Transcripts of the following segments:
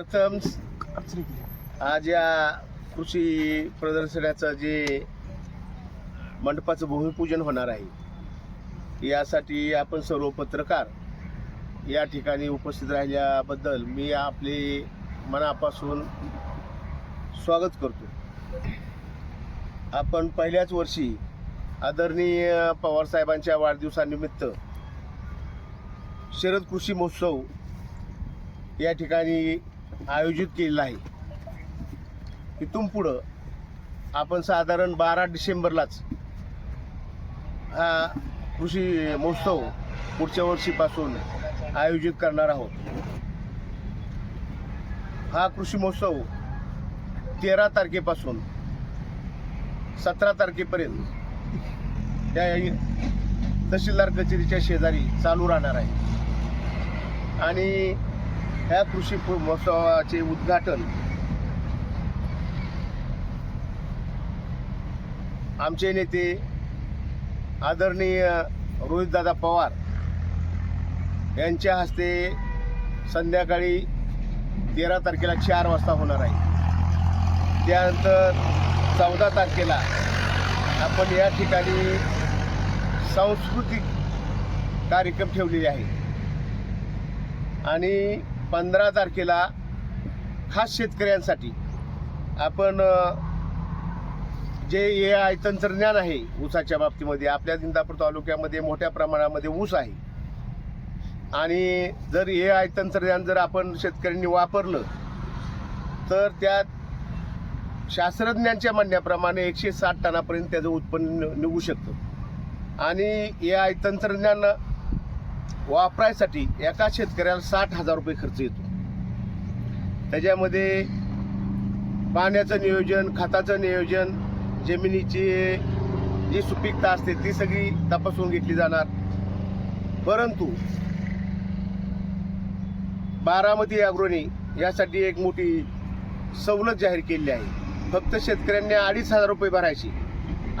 प्रथम आज या कृषी प्रदर्शनाचं जे मंडपाचं भूमिपूजन होणार आहे यासाठी आपण सर्व पत्रकार या ठिकाणी उपस्थित राहिल्याबद्दल मी आपले मनापासून स्वागत करतो. आपण पहिल्याच वर्षी आदरणीय पवारसाहेबांच्या वाढदिवसानिमित्त शरद कृषी महोत्सव या ठिकाणी आयोजित केलेला आहे. इथून पुढं आपण साधारण बारा डिसेंबरलाच हा कृषी महोत्सव पुढच्या वर्षीपासून आयोजित करणार आहोत. हा कृषी महोत्सव तेरा तारखेपासून सतरा तारखेपर्यंत त्या तहसीलदार कचेरीच्या शेजारी चालू राहणार आहे. आणि ह्या कृषी महोत्सवाचे उद्घाटन. आमचे नेते आदरणीय रोहितदादा पवार यांच्या हस्ते संध्याकाळी तेरा तारखेला चार वाजता होणार आहे. त्यानंतर चौदा तारखेला आपण या ठिकाणी सांस्कृतिक कार्यक्रम ठेवलेले आहे आणि पंधरा तारखेला खास शेतकऱ्यांसाठी आपण जे ए आय तंत्रज्ञान आहे ऊसाच्या बाबतीमध्ये आपल्या इंदापूर तालुक्यामध्ये मोठ्या प्रमाणामध्ये ऊस आहे. आणि जर ए आय तंत्रज्ञान जर आपण शेतकऱ्यांनी वापरलं तर त्यात शास्त्रज्ञांच्या म्हणण्याप्रमाणे एकशे साठ टनापर्यंत त्याचं उत्पन्न निघू शकतं. आणि ए आय तंत्रज्ञान वापरायसाठी एका शेतकऱ्याला साठ हजार रुपये खर्च येतो. त्याच्यामध्ये पाण्याचं नियोजन खताचं नियोजन जमिनीची जी सुपीकता असते ती सगळी तपासून घेतली जाणार. परंतु बारामती अग्रोनी यासाठी एक मोठी सवलत जाहीर केलेली आहे. फक्त शेतकऱ्यांनी अडीच हजार रुपये भरायची.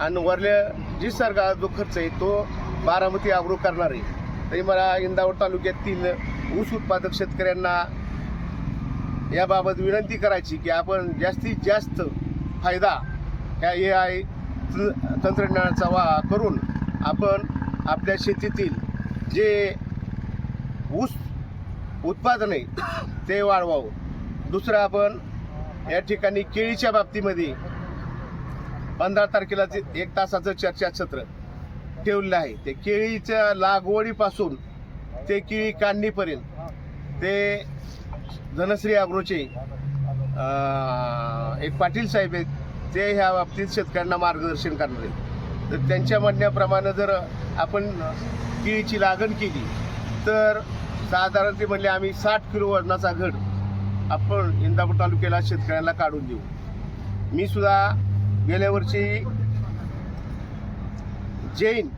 आणि वरल्या जी सरकार जो खर्च आहे तो बारामती अग्रो करणार आहे. तरी मला इंदापूर तालुक्यातील ऊस उत्पादक शेतकऱ्यांना याबाबत विनंती करायची की आपण जास्तीत जास्त फायदा ह्या ए आय तंत्रज्ञानाचा वा करून आपण आपल्या शेतीतील जे ऊस उत्पादन आहे ते वाढवावं. दुसरं आपण या ठिकाणी केळीच्या बाबतीमध्ये पंधरा तारखेला एक तासाचं चर्चासत्र. ठेवलेलं आहे. ते केळीच्या लागवडीपासून ते केळी काढणीपर्यंत ते धनश्री अग्रोचे एक पाटील साहेब आहेत ते ह्या बाबतीत शेतकऱ्यांना मार्गदर्शन करणार आहेत. तर त्यांच्या म्हणण्याप्रमाणे जर आपण केळीची लागण केली तर साधारण ते म्हणले आम्ही साठ किलो वजनाचा घड आपण इंदापूर तालुक्याला शेतकऱ्यांना काढून देऊ. मी सुद्धा गेल्या वर्षी Jain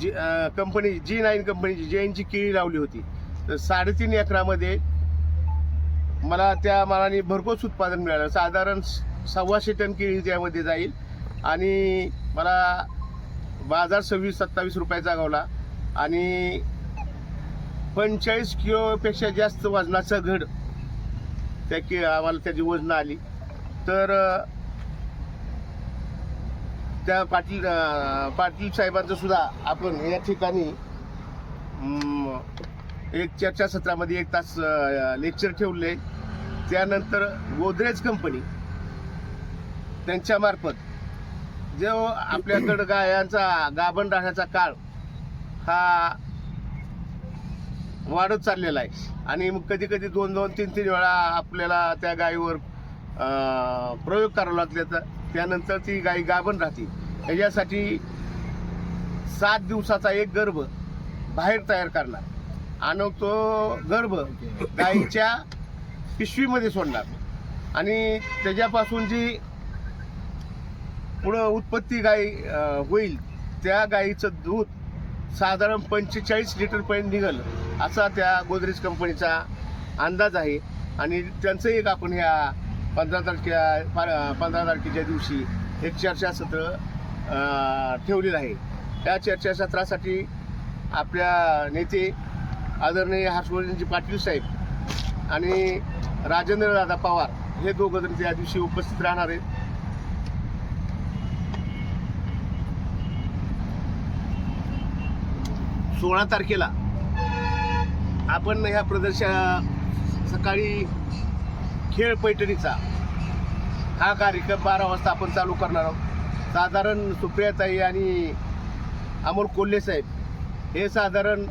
ji company G nine कंपनीची जैनची केळी लावली होती. तर साडेतीन एकरामध्ये मला त्या मानाने भरपूर उत्पादन मिळालं. साधारण सव्वाशे टन केळी त्यामध्ये जाईल. आणि मला बाजार सव्वीस सत्तावीस रुपयाचा गावला आणि पंचेचाळीस किलोपेक्षा जास्त वजनाचं घड त्या के आम्हाला त्याची वजनं आली. तर त्या पाटील पाटील साहेबांचं सुद्धा आपण या ठिकाणी एक चर्चासत्रामध्ये एक तास लेक्चर ठेवले. त्यानंतर गोदरेज कंपनी त्यांच्यामार्फत जो आपल्याकडं गायांचा गाभण राहण्याचा काळ हा वाढत चाललेला आहे. आणि मग कधी कधी दोन दोन तीन तीन वेळा आपल्याला त्या गायीवर प्रयोग करावा लागले तर त्यानंतर ती गाय गाभण राहते. याच्यासाठी सात दिवसाचा एक गर्भ बाहेर तयार करणार. आणि तो गर्भ गायीच्या पिशवीमध्ये सोडणार. आणि त्याच्यापासून जी पुढं उत्पत्ती गाय होईल त्या गायीचं दूध साधारण पंचेचाळीस लिटरपर्यंत निघल असा त्या गोदरेज कंपनीचा अंदाज आहे. आणि त्यांचं एक आपण ह्या पंधरा तारखे पंधरा तारखेच्या दिवशी एक चर्चासत्र ठेवलेलं आहे. त्या चर्चासत्रासाठी आपल्या नेते आदरणीय हर्षवर्धनजी पाटील साहेब आणि राजेंद्र दादा पवार हे दोघं जण त्या दिवशी उपस्थित राहणार आहेत. सोळा तारखेला आपण ह्या प्रदर्शन सकाळी खेळ पैठणीचा. हा कार्यक्रम बारा वाजता आपण चालू करणार आहोत. साधारण सुप्रियाताई आणि अमोल कोल्हे साहेब हे साधारण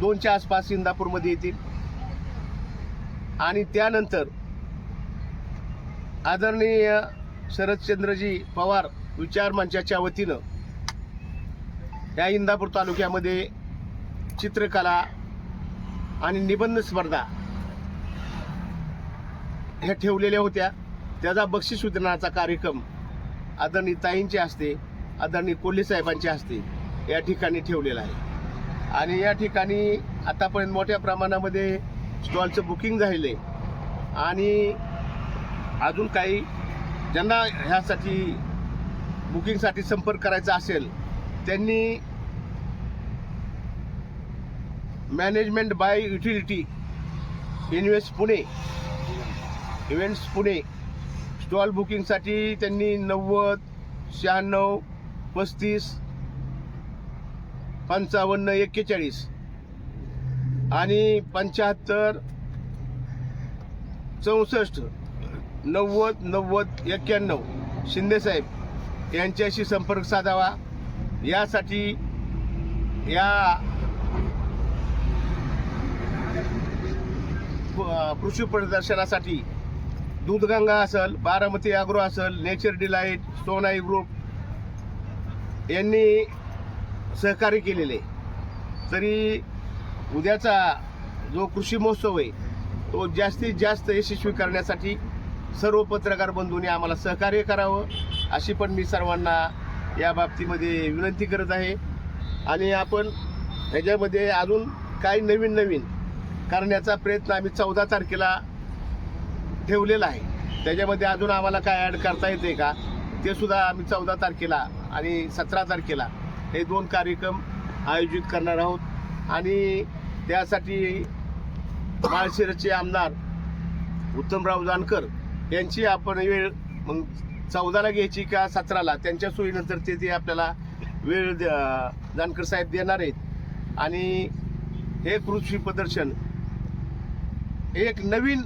दोनच्या आसपास इंदापूरमध्ये येतील. आणि त्यानंतर आदरणीय शरदचंद्रजी पवार विचार मंचाच्या वतीनं या इंदापूर तालुक्यामध्ये चित्रकला आणि निबंध स्पर्धा ह्या ठेवलेल्या होत्या. त्याचा बक्षीस वितरणाचा कार्यक्रम आदरणीय ताईंचे असते आदरणीय कोल्हे साहेबांचे असते या ठिकाणी ठेवलेला आहे. आणि या ठिकाणी आतापर्यंत मोठ्या प्रमाणामध्ये स्टॉलचं बुकिंग झालेलं आहे. आणि अजून काही ज्यांना ह्यासाठी बुकिंगसाठी संपर्क करायचा असेल त्यांनी management by utility invest Pune events Pune stall बुकिंगसाठी त्यांनी नव्वद शहाण्णव पस्तीस पंचावन्न एक्केचाळीस आणि पंच्याहत्तर चौसष्ट नव्वद नव्वद एक्क्याण्णव. शिंदेसाहेब यांच्याशी संपर्क साधावा. यासाठी या प- कृषी प्रदर्शनासाठी दूधगंगा असेल बारामती अग्रो असेल नेचर डिलाईट सोनाई ग्रुप यांनी सहकार्य केलेले तरी उद्याचा जो कृषी महोत्सव आहे तो जास्तीत जास्त यशस्वी करण्यासाठी सर्व पत्रकार बंधूंनी आम्हाला सहकार्य करावं अशी पण मी सर्वांना या बाबतीमध्ये विनंती करत आहे. आणि आपण ह्याच्यामध्ये अजून काही नवीन नवीन करण्याचा प्रयत्न आम्ही चौदा तारखेला ठेवलेलं आहे. त्याच्यामध्ये अजून आम्हाला काय ॲड करता येते का? ते सुद्धा आम्ही चौदा तारखेला आणि सतरा तारखेला हे दोन कार्यक्रम आयोजित करणार आहोत. आणि त्यासाठी माळशिरसचे आमदार उत्तमराव जानकर यांची आपण वेळ मग चौदाला घ्यायची का सतराला? त्यांच्या सोयीनंतर ते ते आपल्याला वेळ जानकर साहेब देणार आहेत. आणि हे कृषी प्रदर्शन एक नवीन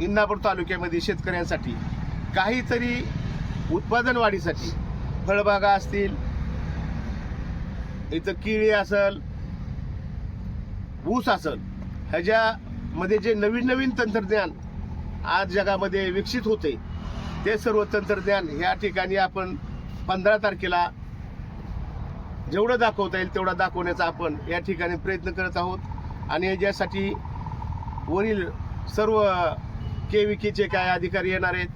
इंदापूर तालुक्यामध्ये शेतकऱ्यांसाठी काहीतरी उत्पादन वाढीसाठी फळबागा असतील इथं केळी असल ऊस असल ह्याच्यामध्ये जे नवीन नवीन तंत्रज्ञान आज जगामध्ये विकसित होते ते सर्व तंत्रज्ञान ह्या ठिकाणी आपण पंधरा तारखेला जेवढं दाखवता येईल तेवढं दाखवण्याचा आपण या ठिकाणी प्रयत्न करत आहोत. आणि याच्यासाठी वरील सर्व के विकेचे काय अधिकारी येणार आहेत?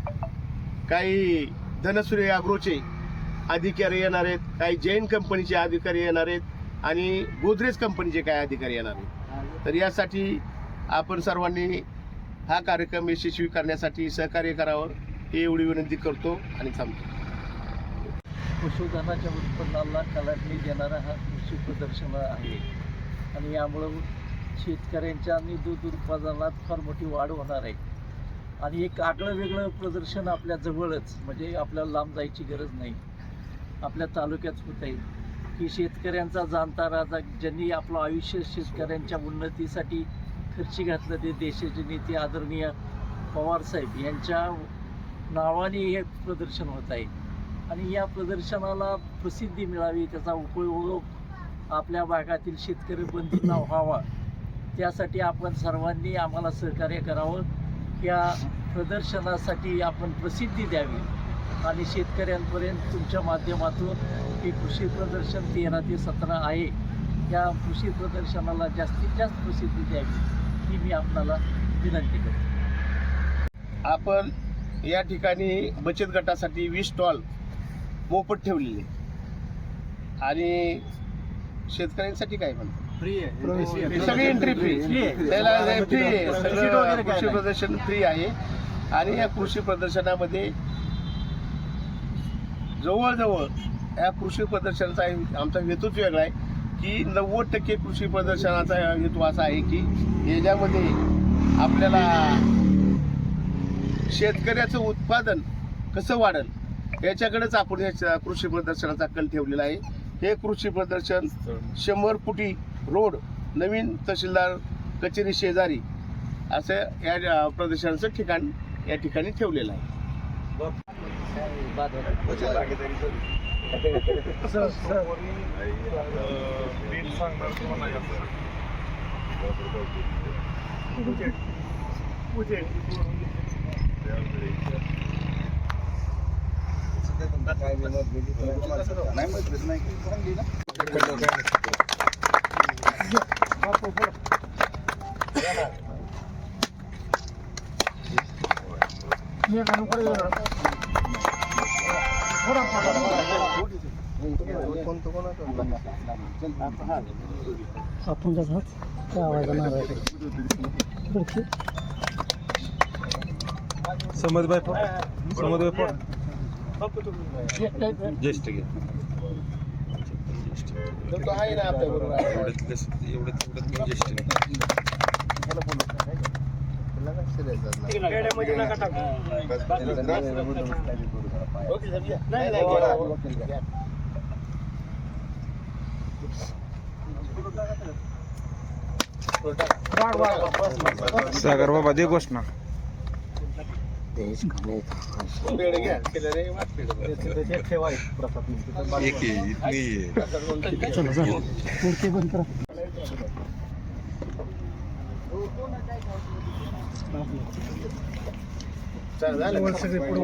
काही धनसूर्य अग्रोचे अधिकारी येणार आहेत. काही जैन कंपनीचे अधिकारी येणार आहेत. आणि गोदरेज कंपनीचे काही अधिकारी येणार आहेत? तर यासाठी आपण सर्वांनी हा कार्यक्रम यशस्वी करण्यासाठी सहकार्य करावं ही एवढी विनंती करतो आणि थांबतो. पशुधनाच्या उत्पन्नाला कलाटणी देणारा हा कृषी प्रदर्शन आहे. आणि यामुळं शेतकऱ्यांच्या आणि दूध उत्पादनात फार मोठी वाढ होणार आहे. आणि एक आगळं वेगळं प्रदर्शन आपल्या जवळच म्हणजे आपल्याला लांब जायची गरज नाही. आपल्या तालुक्यात होत आहे की शेतकऱ्यांचा जाणता राजा ज्यांनी आपलं आयुष्य शेतकऱ्यांच्या उन्नतीसाठी खर्ची घातलं ते देशाचे नेते आदरणीय पवारसाहेब यांच्या नावाने हे प्रदर्शन होत आहे. आणि या प्रदर्शनाला प्रसिद्धी मिळावी त्याचा उपयोग आपल्या भागातील शेतकरी बंधूंना व्हावा. त्यासाठी आपण सर्वांनी आम्हाला सहकार्य करावं. या प्रदर्शनासाठी आपण प्रसिद्धी द्यावी. आणि शेतकऱ्यांपर्यंत तुमच्या माध्यमातून हे कृषी प्रदर्शन तेरा ते सतरा आहे. या कृषी प्रदर्शनाला जास्तीत जास्त प्रसिद्धी द्यावी ही मी आपणाला विनंती करतो. आपण या ठिकाणी बचत गटासाठी वीस स्टॉल मोफत ठेवलेले. आणि शेतकऱ्यांसाठी काय म्हणतो? फ्री सगळी एंट्री फ्री त्याला फ्री आहे सगळं कृषी प्रदर्शन फ्री आहे. आणि या कृषी प्रदर्शनामध्ये जवळजवळ या कृषी प्रदर्शनाचा आमचा हेतूच वेगळा आहे की नव्वद टक्के कृषी प्रदर्शनाचा हेतू असा आहे की याच्यामध्ये आपल्याला शेतकऱ्याचं उत्पादन कसं वाढेल याच्याकडेच आपण ह्या कृषी प्रदर्शनाचा कल ठेवलेला आहे. हे कृषी प्रदर्शन शंभर फुटी रोड नवीन तहसीलदार कचेरी शेजारी असं या प्रदर्शनाचं ठिकाण या ठिकाणी ठेवलेलं आहे. आपण जातात त्या आवाजानं समजबाई समजबाई ज्येष्ठ घे तो आहे ना आपल्या बरोबर. एवढ्यात कसं एवढ्यात एवढ्यात पण ज्येष्ठ सागर बाबा दे घोषणा. इतनी पुढचे बंद करा. झालं. सगळे पुढे